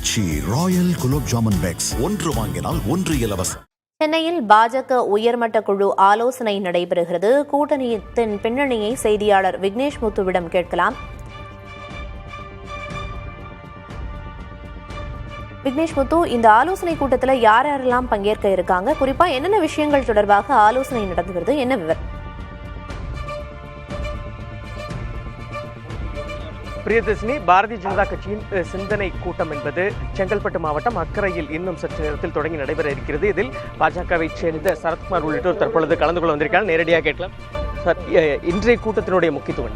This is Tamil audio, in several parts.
கொச்சி ராயல் குலோப் ஜாமன் பேக்ஸ் ஒன்று வாங்கினால் ஒன்று இலவசம். சென்னையில் பாஜக உயர்மட்ட குழு ஆலோசனை நடைபெறுகிறது. கூட்டணியத்தின் பின்னணியை செய்தியாளர் விக்னேஷ் முத்துவிடம் கேட்கலாம். விக்னேஷ் முத்து இந்த ஆலோசனை கூட்டத்தில் யார் யாரெல்லாம் பங்கேற்க இருக்காங்க? குறிப்பா என்னென்ன விஷயங்கள் தொடர்பாக ஆலோசனை நடந்துகிறது? என்ன விவரம்? பிரியதர்ஷினி பாரதிய ஜனதா கட்சியின் சிந்தனை கூட்டம் என்பது செங்கல்பட்டு மாவட்டம் அக்கரையில் இன்னும் சற்று நேரத்தில் தொடங்கி நடைபெற இருக்கிறது. இதில் பாஜகவை சேர்ந்த சரத்குமார் உள்ளிட்டோர் தற்பொழுது கலந்து கொள்ள வந்திருக்காங்க நேரடியாக கேட்கலாம். சார் இன்றைய கூட்டத்தினுடைய முக்கியத்துவம்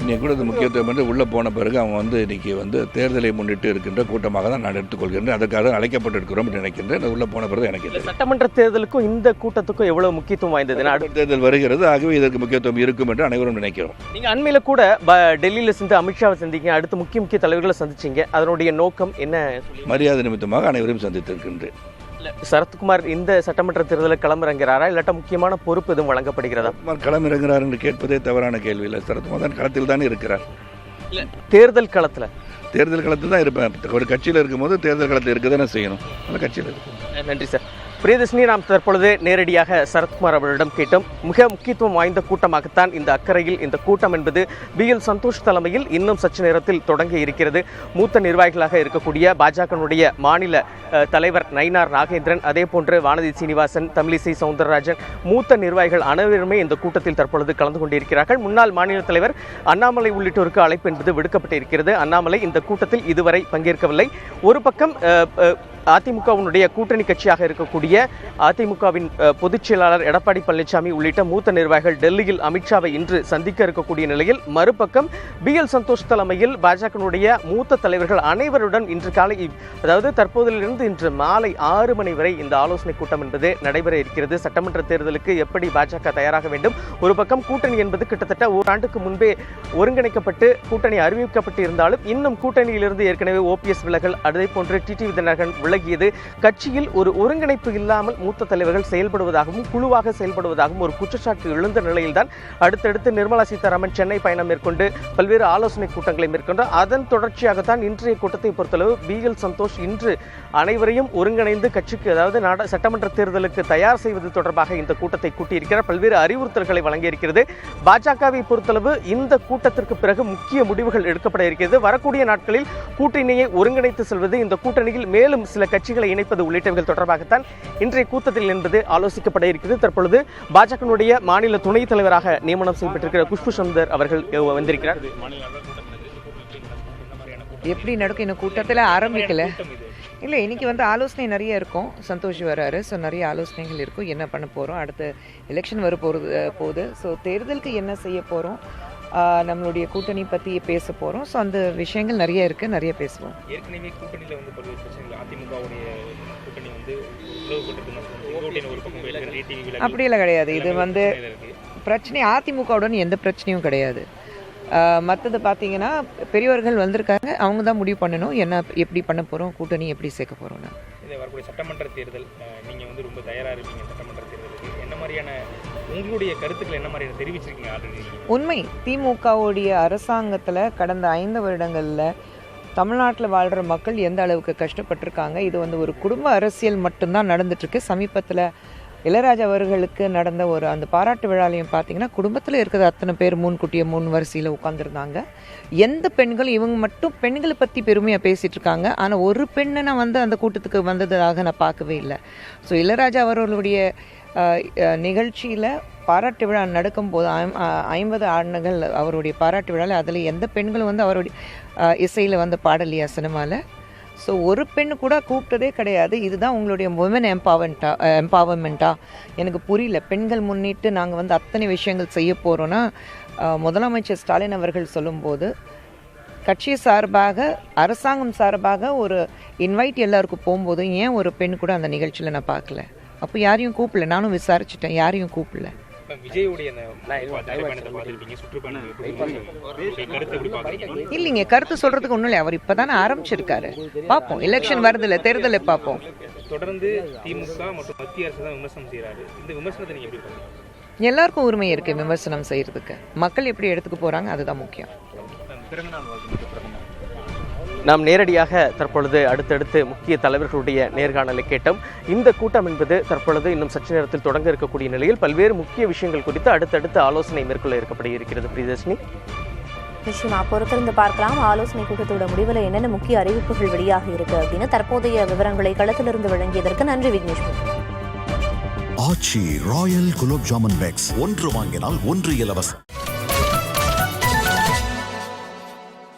என்ன? இன்னைக்கு கூட முக்கியத்துவம் வந்து உள்ளே போன பிறகு அவங்க வந்து இன்னைக்கு வந்து தேர்தலை முன்னிட்டு இருக்கின்ற கூட்டமாக தான் நான் எடுத்துக்கொள்கின்றேன். அதுக்காக அழைக்கப்பட்டிருக்கிறோம் என்று நினைக்கின்றேன். உள்ளே போன பிறகு எனக்கு. சட்டமன்ற தேர்தலுக்கும் இந்த கூட்டத்துக்கும் எவ்வளவு முக்கியத்துவம் வாய்ந்தது? அடுத்த தேர்தல் வருகிறது. ஆகவே இதற்கு முக்கியத்துவம் இருக்கும் என்று அனைவரும் நினைக்கிறோம். நீங்க அண்மையில கூட டெல்லியில சென்று அமித்ஷாவை சந்திங்க. அடுத்து முக்கிய முக்கிய தலைவர்களை சந்திச்சீங்க. அதனுடைய நோக்கம் என்ன மரியாதை நிமித்தமாக அனைவரையும் சந்தித்திருக்கின்றேன். சரத்குமார் இந்த சட்டமன்ற தேர்தலில் களமிறங்கிறாரா? இல்லாட்ட முக்கியமான பொறுப்பு எதுவும் வழங்கப்படுகிறதா? சரத்குமார் களம் இறங்குகிறார் என்று கேட்பதே தவறான கேள்வி இல்லை. சரத்குமார் தான் களத்தில் தானே இருக்கிறார். தேர்தல் களத்துல? தேர்தல் களத்தில் தான் இருப்பேன். ஒரு கட்சியில் இருக்கும்போது தேர்தல் களத்தில் இருக்க தானே செய்யணும். அந்த கட்சியில் இருக்கு. நன்றி சார். பிரியதர்ஷினி நாம் தற்பொழுது நேரடியாக சரத்குமார் அவர்களிடம் கேட்டோம். மிக முக்கியத்துவம் வாய்ந்த கூட்டமாகத்தான் இந்த அக்கறையில் இந்த கூட்டம் என்பது பி எல் சந்தோஷ் தலைமையில் இன்னும் சற்று நேரத்தில் தொடங்கி இருக்கிறது. மூத்த நிர்வாகிகளாக இருக்கக்கூடிய பாஜகனுடைய மாநில தலைவர் நயினார் நாகேந்திரன் அதே போன்று வானதி சீனிவாசன் தமிழிசை சவுந்தரராஜன் மூத்த நிர்வாகிகள் அனைவருமே இந்த கூட்டத்தில் தற்பொழுது கலந்து கொண்டிருக்கிறார்கள். முன்னாள் மாநில தலைவர் அண்ணாமலை உள்ளிட்டோருக்கு அழைப்பு என்பது விடுக்கப்பட்டிருக்கிறது. அண்ணாமலை இந்த கூட்டத்தில் இதுவரை பங்கேற்கவில்லை. ஒரு பக்கம் அதிமுகவினுடைய கூட்டணி கட்சியாக இருக்கக்கூடிய அதிமுகவின் பொதுச் செயலாளர் எடப்பாடி பழனிசாமி உள்ளிட்ட மூத்த நிர்வாகிகள் டெல்லியில் அமித்ஷாவை இன்று சந்திக்க இருக்கக்கூடிய நிலையில் மறுபக்கம் பி எல் சந்தோஷ் தலைமையில் பாஜகனுடைய மூத்த தலைவர்கள் அனைவருடன் இன்று காலை அதாவது தற்போதிலிருந்து இன்று மாலை ஆறு மணி வரை இந்த ஆலோசனை கூட்டம் என்பது நடைபெற இருக்கிறது. சட்டமன்ற தேர்தலுக்கு எப்படி பாஜக தயாராக வேண்டும்? ஒரு பக்கம் கூட்டணி என்பது கிட்டத்தட்ட ஓராண்டுக்கு முன்பே ஒருங்கிணைக்கப்பட்டு கூட்டணி அறிவிக்கப்பட்டு இருந்தாலும் இன்னும் கூட்டணியிலிருந்து ஏற்கனவே ஓபிஎஸ் விலகல் அதே போன்று டிடி விதிநகன் விலகியது. கட்சியில் ஒரு ஒருங்கிணைப்பு இல்லாமல் மூத்த தலைவர்கள் செயல்படுவதாகவும் குழுவாக செயல்படுவதாகவும் ஒரு குற்றச்சாட்டு எழுந்த நிலையில்தான் அடுத்தடுத்து நிர்மலா சீதாராமன் சென்னை பயணம் மேற்கொண்டு பல்வேறு ஆலோசனை கூட்டங்களை மேற்கொண்டார் அதன் தொடர்ச்சியாகத்தான் இன்றைய கூட்டத்தை பொறுத்தளவு பி எல் சந்தோஷ் இன்று அனைவரையும் ஒருங்கிணைந்து கட்சிக்கு அதாவது நாட சட்டமன்ற தேர்தலுக்கு தயார் செய்வது தொடர்பாக இந்த கூட்டத்தை கூட்டியிருக்கிறார். பல்வேறு அறிவுறுத்தல்களை வழங்கியிருக்கிறது. பாஜகவை பொறுத்தளவு இந்த கூட்டத்திற்கு பிறகு முக்கிய முடிவுகள் எடுக்கப்பட இருக்கிறது. வரக்கூடிய நாட்களில் கூட்டணியை ஒருங்கிணைத்து செல்வது இந்த கூட்டணியில் மேலும் சில சில கட்சிகளை இணைப்பது உள்ளிட்டவர்கள் தொடர்பாகத்தான் இன்றைய கூட்டத்தில் என்பது ஆலோசிக்கப்பட இருக்கிறது. தற்பொழுது பாஜகனுடைய மாநில துணைத் தலைவராக நியமனம் செய்யப்பட்டிருக்கிற குஷ்பு சந்தர் அவர்கள் வந்திருக்கிறார். எப்படி நடக்கும்? இந்த கூட்டத்தில் ஆரம்பிக்கல. இல்லை இன்னைக்கு வந்து ஆலோசனை நிறைய இருக்கும். சந்தோஷ் வராரு. ஸோ நிறைய ஆலோசனைகள் இருக்கும். என்ன பண்ண போகிறோம் அடுத்து எலெக்ஷன் வர போகிறது போகுது. ஸோ தேர்தலுக்கு என்ன செய்ய போகிறோம் நம்மளுடைய கூட்டணி பற்றி பேச போகிறோம் ஸோ அந்த விஷயங்கள் நிறைய இருக்குது நிறைய பேசுவோம். ஏற்கனவே கூட்டணியில் வந்து பல்வேறு பிரச்சனைகள் அதிமுகவுடைய கூட்டணி வந்து அப்படியெல்லாம் கிடையாது. இது வந்து. பிரச்சனை அதிமுகவுடன் எந்த பிரச்சனையும் கிடையாது. மற்றது பார்த்தீங்கன்னா பெரியவர்கள் வந்திருக்காங்க. அவங்க தான் முடிவு பண்ணணும். என்ன எப்படி பண்ண போகிறோம் கூட்டணி எப்படி சேர்க்க போகிறோம்னு வரக்கூடிய சட்டமன்ற தேர்தல் அஹ், நீங்க வந்து ரொம்ப தயாரா இருப்பீங்க. சட்டமன்ற மாதிரியான உங்களுடைய கருத்துக்கள் என்ன மாதிரியான தெரிவிச்சிருக்கீங்க ஆல்ரெடி உண்மை திமுகவுடைய அரசாங்கத்தில் கடந்த ஐந்து வருடங்களில் தமிழ்நாட்டில் வாழ்கிற மக்கள் எந்த அளவுக்கு கஷ்டப்பட்டிருக்காங்க? இது வந்து ஒரு குடும்ப அரசியல் மட்டும்தான் நடந்துட்டுருக்கு. சமீபத்தில் இளையராஜா அவர்களுக்கு நடந்த ஒரு அந்த பாராட்டு விழாலையும் பார்த்தீங்கன்னா குடும்பத்தில் இருக்கிற அத்தனை பேர் முன்கூட்டிய முன் வரிசையில் உட்காந்துருந்தாங்க எந்த பெண்களும் இவங்க மட்டும் பெண்களை பற்றி பெருமையாக பேசிகிட்டு இருக்காங்க ஆனால் ஒரு பெண்ணை நான் வந்து அந்த கூட்டத்துக்கு வந்ததாக நான் பார்க்கவே இல்லை. ஸோ இளையராஜா அவர்களுடைய நிகழ்ச்சியில் பாராட்டு விழா நடக்கும்போது போது ஐம்பது ஆண்டுகள் அவருடைய பாராட்டு விழாவில் அதில் எந்த பெண்களும் வந்து அவருடைய இசையில் வந்து பாடலையா சினிமாவில் ஸோ ஒரு பெண் கூட கூப்பிட்டதே கிடையாது. இதுதான் உங்களுடைய உமன் எம்பவர்மெண்ட்டா எம்பவர்மெண்ட்டா எனக்கு புரியல. பெண்கள் முன்னிட்டு நாங்கள் வந்து அத்தனை விஷயங்கள் செய்ய போகிறோன்னா முதலமைச்சர் ஸ்டாலின் அவர்கள் சொல்லும்போது கட்சி சார்பாக அரசாங்கம் சார்பாக ஒரு இன்வைட் எல்லாருக்கும் போகும்போது ஏன் ஒரு பெண் கூட அந்த நிகழ்ச்சியில் நான் பார்க்கல? அப்போ யாரையும் கூப்பிடல. நானும் விசாரிச்சிட்டேன். யாரையும் கூப்பிடல. இல்லைங்க கருத்து சொல்றதுக்கு ஒன்றும் இல்லை அவர் இப்போதானே ஆரம்பிச்சிருக்காரு. பார்ப்போம். எலெக்ஷன் வருதுல்ல தேர்தலை பார்ப்போம். தொடர்ந்து திமுக மற்றும் மத்திய அரசு தான் விமர்சனம் செய்யறாரு இந்த விமர்சனத்தை நீங்க எப்படி பாக்குறீங்க எல்லாருக்கும் உரிமை இருக்கு விமர்சனம் செய்யறதுக்கு. மக்கள் எப்படி எடுத்துக்க போறாங்க அதுதான் முக்கியம். நாம் நேரடியாக தற்பொழுது அடுத்தடுத்து முக்கிய தலைவர்களுடைய நேர்காணலை கேட்டோம். இந்த கூட்டம் என்பது தற்பொழுது இன்னும் சற்று நேரத்தில் தொடங்க இருக்கக்கூடிய நிலையில் பல்வேறு முக்கிய விஷயங்கள் குறித்து அடுத்தடுத்து ஆலோசனை மேற்கொள்ள இருக்கப்பட இருக்கிறது பிரியதர்ஷினி. நிச்சயமா பொறுத்திருந்து பார்க்கலாம். ஆலோசனை கூட்டத்தோட முடிவில் என்னென்ன முக்கிய அறிவிப்புகள் வெளியாக இருக்கு அப்படின்னு தற்போதைய விவரங்களை களத்திலிருந்து வழங்கியதற்கு நன்றி விக்னேஷ் ஆச்சி ராயல் குலோப் ஜாமுன் பேக்ஸ் ஒன்று வாங்கினால் ஒன்று இலவசம்.